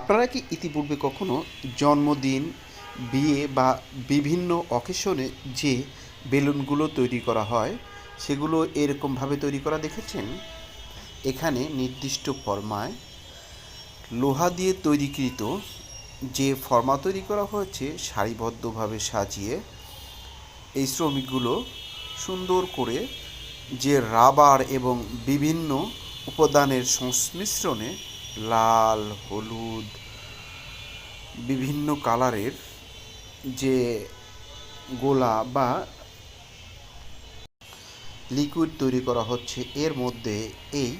আপনারা কি ইতিপূর্বে কখনো জন্মদিন, বিয়ে বা বিভিন্ন অকেশনে যে বেলুনগুলো তৈরি করা হয়, সেগুলো এরকমভাবে তৈরি করা দেখেছেন? এখানে নির্দিষ্ট ফর্মায় লোহা দিয়ে তৈরিকৃত যে ফর্মা তৈরি করা হয়েছে, সারিবদ্ধভাবে সাজিয়ে এই শ্রমিকগুলো সুন্দর করে যে রাবার এবং বিভিন্ন উপাদানের সংমিশ্রণে লাল, হলুদ, বিভিন্ন কালারের যে গোলা বা লিকুইড তৈরি করা হচ্ছে, এর মধ্যে এই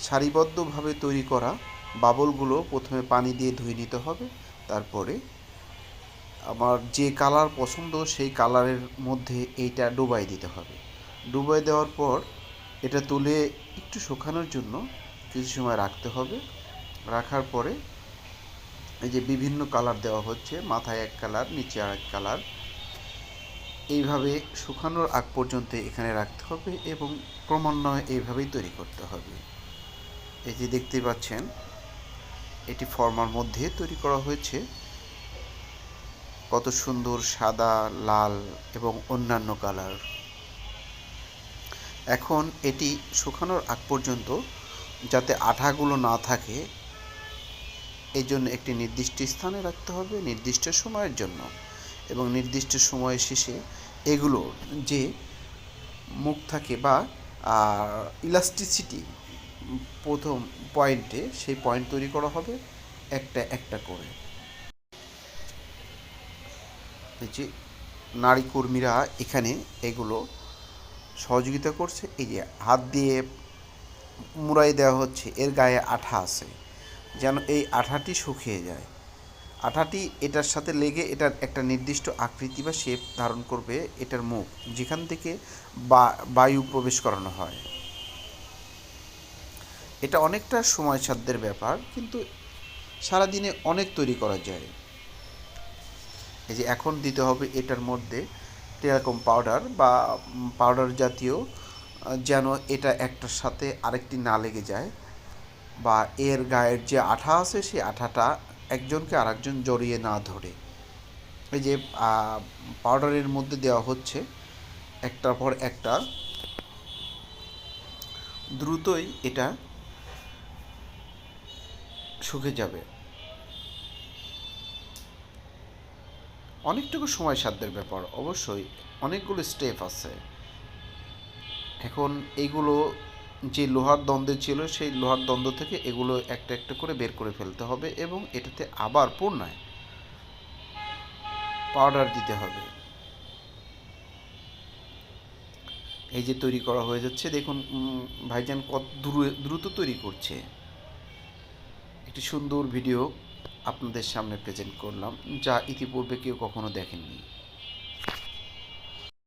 সারিবদ্ধভাবে তৈরি করা বাবলগুলো প্রথমে পানি দিয়ে ধুয়ে নিতে হবে। তারপরে আমার যে কালার পছন্দ, সেই কালারের মধ্যে এইটা ডুবাই দিতে হবে। ডুবাই দেওয়ার পর এটা তুলে একটু শুকানোর জন্য কিছু সময় রাখতে হবে। রাখার পরে এই যে বিভিন্ন কালার দেওয়া হচ্ছে, মাথায় এক কালার, নিচে আর এক কালার। এইভাবে শুকানোর আগ পর্যন্ত এখানে রাখতে হবে এবং ক্রমান্বয়ে এইভাবেই তৈরি করতে হবে। এই যে দেখতে পাচ্ছেন, এটি ফর্মার মধ্যে তৈরি করা হয়েছে। কত সুন্দর সাদা, লাল এবং অন্যান্য কালার। এখন এটি শুকানোর আগ পর্যন্ত যাতে আঠাগুলো না থাকে এই জন্য একটি নির্দিষ্ট স্থানে রাখতে হবে নির্দিষ্ট সময়ের জন্য এবং নির্দিষ্ট সময় শেষে এগুলো যে মুখ থাকে বা ইলাস্টিসিটি প্রথম পয়েন্টে সেই পয়েন্ট তৈরি করা হবে একটা একটা করে। যে নারী কর্মীরা এখানে এগুলো সহযোগিতা করছে, এই যে হাত দিয়ে মুড়াই দেওয়া হচ্ছে, এর গায়ে আঠা আছে। যেন এই আঠাটি শুকিয়ে যায়। আঠাটি এটার সাথে লেগে এটার একটা নির্দিষ্ট আকৃতি বা শেপ ধারণ করবে এটার মুখ, যেখান থেকে বায়ু প্রবেশ করানো হয়। এটা অনেকটা সময় সাধ্যের ব্যাপার, কিন্তু সারাদিনে অনেক তৈরি করা যায়। এই যে এখন দিতে হবে এটার মধ্যে টেরাকম পাউডার বা পাউডার জাতীয়, যেন এটা একটার সাথে আরেকটি না লেগে যায়। বা এর গায়ের যে আঠা আছে, সেই আঠাটা একজনকে আরেকজন জড়িয়ে না ধরে। এই যে পাউডারের মধ্যে দেওয়া হচ্ছে, একটার পর একটা। দ্রুতই এটা শুকে যাবে। অনেকটুকু সময় সাধ্যের ব্যাপার, অবশ্যই। অনেকগুলো স্টেপ আছে। এখন এইগুলো যে লোহার দ্বন্দ্বে ছিল, সেই লোহার দ্বন্দ্ব থেকে এগুলো একটা একটা করে বের করে ফেলতে হবে এবং এটাতে আবার পুনরায় পাউডার দিতে হবে। এই যে তৈরি করা হয়ে যাচ্ছে, দেখুন ভাইজান কত দ্রুত তৈরি করছে। একটি সুন্দর ভিডিও আপনাদের সামনে প্রেজেন্ট করলাম, যা ইতিপূর্বে কেউ কখনো দেখেননি।